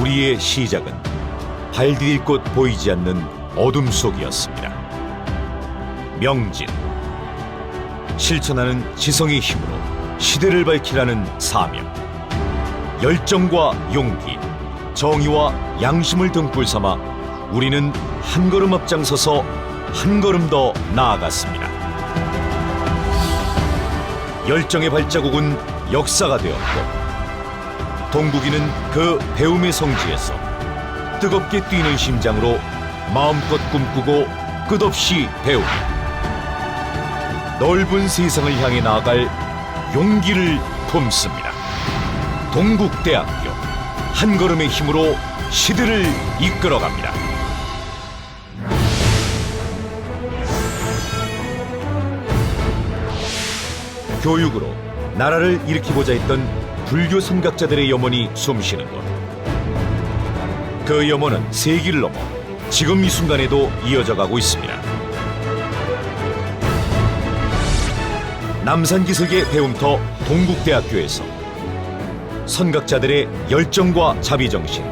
우리의 시작은 발디딜 곳 보이지 않는 어둠 속이었습니다. 명진 실천하는 지성의 힘으로 시대를 밝히라는 사명 열정과 용기 정의와 양심을 등불 삼아 우리는 한 걸음 앞장서서 한 걸음 더 나아갔습니다. 열정의 발자국은 역사가 되었고 동국이는 그 배움의 성지에서 뜨겁게 뛰는 심장으로 마음껏 꿈꾸고 끝없이 배우며 넓은 세상을 향해 나아갈 용기를 품습니다. 동국대학교 한 걸음의 힘으로 시대를 이끌어갑니다. 교육으로 나라를 일으키고자 했던 불교 선각자들의 염원이 숨쉬는 곳. 그 염원은 세기를 넘어 지금 이 순간에도 이어져 가고 있습니다. 남산기슭의 배움터 동국대학교에서 선각자들의 열정과 자비정신,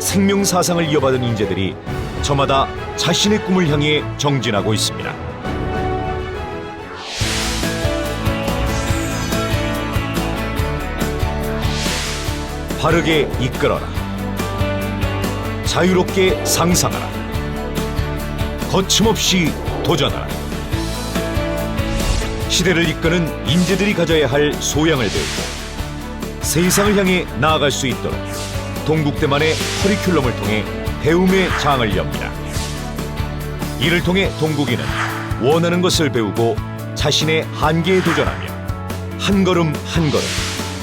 생명사상을 이어받은 인재들이 저마다 자신의 꿈을 향해 정진하고 있습니다. 바르게 이끌어라. 자유롭게 상상하라. 거침없이 도전하라. 시대를 이끄는 인재들이 가져야 할 소양을 배우고 세상을 향해 나아갈 수 있도록 동국대만의 커리큘럼을 통해 배움의 장을 엽니다. 이를 통해 동국이는 원하는 것을 배우고 자신의 한계에 도전하며 한 걸음 한 걸음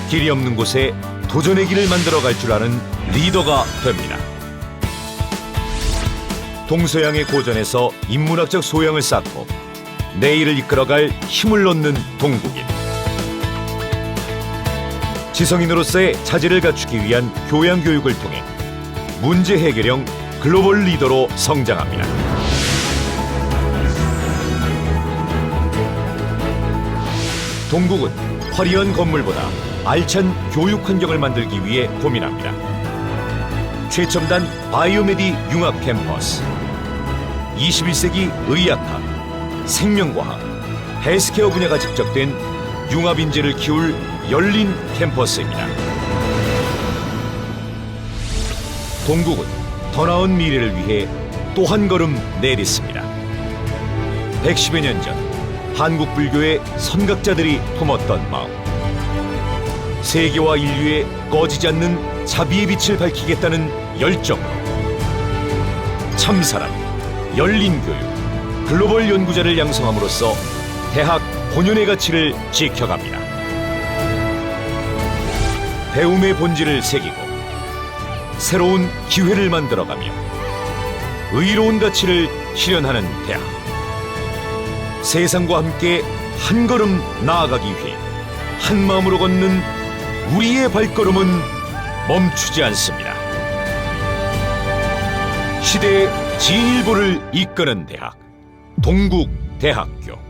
길이 없는 곳에 도전의 길을 만들어 갈 줄 아는 리더가 됩니다. 동서양의 고전에서 인문학적 소양을 쌓고 내일을 이끌어갈 힘을 넣는 동국인. 지성인으로서의 자질을 갖추기 위한 교양 교육을 통해 문제 해결형 글로벌 리더로 성장합니다. 동국은 화려한 건물보다 알찬 교육 환경을 만들기 위해 고민합니다. 최첨단 바이오메디 융합 캠퍼스, 21세기 의학학, 생명과학, 헬스케어 분야가 집적된 융합 인재를 키울 열린 캠퍼스입니다. 동국은 더 나은 미래를 위해 또 한 걸음 내딛습니다. 110여 년 전 한국 불교의 선각자들이 품었던 마음. 세계와 인류의 꺼지지 않는 자비의 빛을 밝히겠다는 열정으로 참사람, 열린 교육, 글로벌 연구자를 양성함으로써 대학 본연의 가치를 지켜갑니다. 배움의 본질을 새기고 새로운 기회를 만들어가며 의로운 가치를 실현하는 대학. 세상과 함께 한 걸음 나아가기 위해 한 마음으로 걷는 우리의 발걸음은 멈추지 않습니다. 시대의 진일보를 이끄는 대학 동국대학교